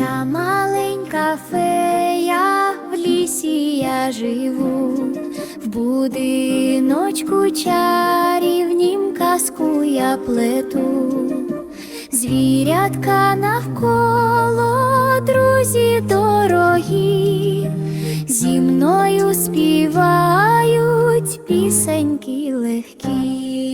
Я маленька фея, в лісі я живу, в будиночку чарівнім казку я плету, звірятка навколо, друзі дорогі, зі мною співають пісеньки легкі.